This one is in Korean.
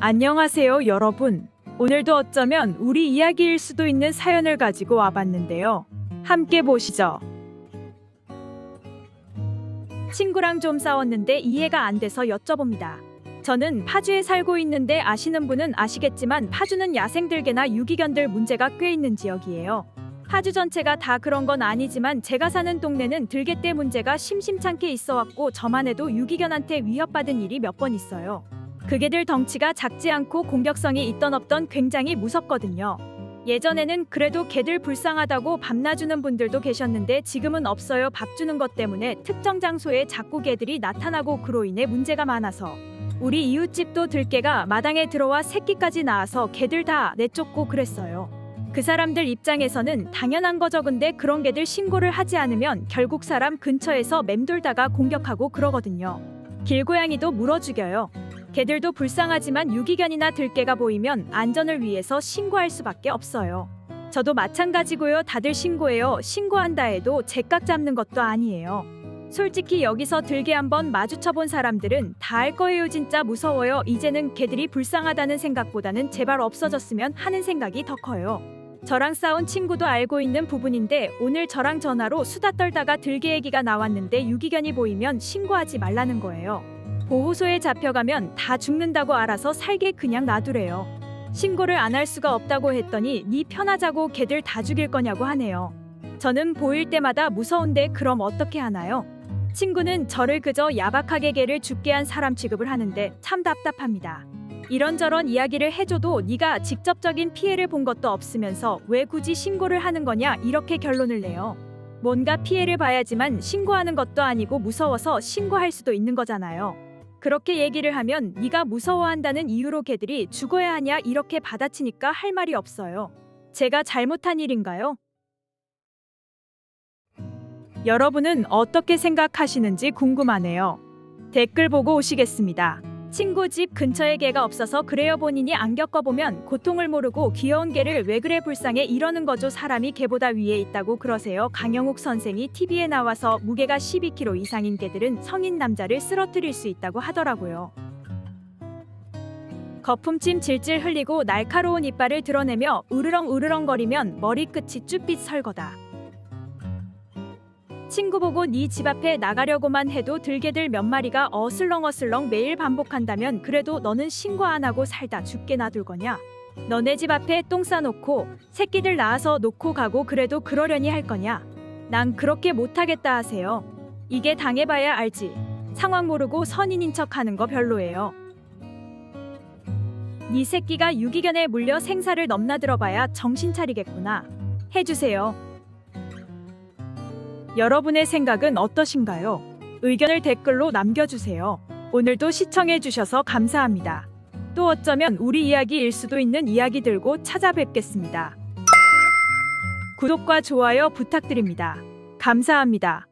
안녕하세요, 여러분. 오늘도 어쩌면 우리 이야기일 수도 있는 사연을 가지고 와봤는데요. 함께 보시죠. 친구랑 좀 싸웠는데 이해가 안 돼서 여쭤봅니다. 저는 파주에 살고 있는데 아시는 분은 아시겠지만 파주는 야생들개나 유기견들 문제가 꽤 있는 지역이에요. 파주 전체가 다 그런 건 아니지만 제가 사는 동네는 들개떼 문제가 심심찮게 있어 왔고 저만 해도 유기견한테 위협받은 일이 몇 번 있어요. 그 개들 덩치가 작지 않고 공격성이 있던 없던 굉장히 무섭거든요. 예전에는 그래도 개들 불쌍하다고 밥 놔주는 분들도 계셨는데 지금은 없어요. 밥 주는 것 때문에 특정 장소에 자꾸 개들이 나타나고 그로 인해 문제가 많아서 우리 이웃집도 들개가 마당에 들어와 새끼까지 낳아서 개들 다 내쫓고 그랬어요. 그 사람들 입장에서는 당연한 거죠. 근데 그런 개들 신고를 하지 않으면 결국 사람 근처에서 맴돌다가 공격하고 그러거든요. 길고양이도 물어 죽여요. 개들도 불쌍하지만 유기견이나 들개가 보이면 안전을 위해서 신고할 수밖에 없어요. 저도 마찬가지고요. 다들 신고해요. 신고한다 해도 제깍 잡는 것도 아니에요. 솔직히 여기서 들개 한번 마주쳐 본 사람들은 다 알 거예요. 진짜 무서워요. 이제는 개들이 불쌍하다는 생각보다는 제발 없어졌으면 하는 생각이 더 커요. 저랑 싸운 친구도 알고 있는 부분인데 오늘 저랑 전화로 수다 떨다가 들개 얘기가 나왔는데 유기견이 보이면 신고하지 말라는 거예요. 보호소에 잡혀가면 다 죽는다고 알아서 살게 그냥 놔두래요. 신고를 안 할 수가 없다고 했더니 니 편하자고 개들 다 죽일 거냐고 하네요. 저는 보일 때마다 무서운데 그럼 어떻게 하나요? 친구는 저를 그저 야박하게 개를 죽게 한 사람 취급을 하는데 참 답답합니다. 이런저런 이야기를 해줘도 네가 직접적인 피해를 본 것도 없으면서 왜 굳이 신고를 하는 거냐 이렇게 결론을 내요. 뭔가 피해를 봐야지만 신고하는 것도 아니고 무서워서 신고할 수도 있는 거잖아요. 그렇게 얘기를 하면 네가 무서워한다는 이유로 개들이 죽어야 하냐 이렇게 받아치니까 할 말이 없어요. 제가 잘못한 일인가요? 여러분은 어떻게 생각하시는지 궁금하네요. 댓글 보고 오시겠습니다. 친구 집 근처에 개가 없어서 그래요 본인이 안 겪어보면 고통을 모르고 귀여운 개를 왜 그래 불쌍해 이러는 거죠. 사람이 개보다 위에 있다고 그러세요. 강영욱 선생이 TV에 나와서 무게가 12kg 이상인 개들은 성인 남자를 쓰러뜨릴 수 있다고 하더라고요. 거품침 질질 흘리고 날카로운 이빨을 드러내며 으르렁 으르렁거리면 머리끝이 쭈삣 설거다 친구 보고 네 집 앞에 나가려고만 해도 들개들 몇 마리가 어슬렁어슬렁 매일 반복한다면 그래도 너는 신고 안 하고 살다 죽게 놔둘 거냐? 너네 집 앞에 똥 싸놓고 새끼들 낳아서 놓고 가고 그래도 그러려니 할 거냐? 난 그렇게 못하겠다 하세요. 이게 당해봐야 알지. 상황 모르고 선인인 척 하는 거 별로예요. 네 새끼가 유기견에 물려 생사를 넘나들어봐야 정신 차리겠구나. 해주세요. 여러분의 생각은 어떠신가요? 의견을 댓글로 남겨주세요. 오늘도 시청해주셔서 감사합니다. 또 어쩌면 우리 이야기일 수도 있는 이야기 들고 찾아뵙겠습니다. 구독과 좋아요 부탁드립니다. 감사합니다.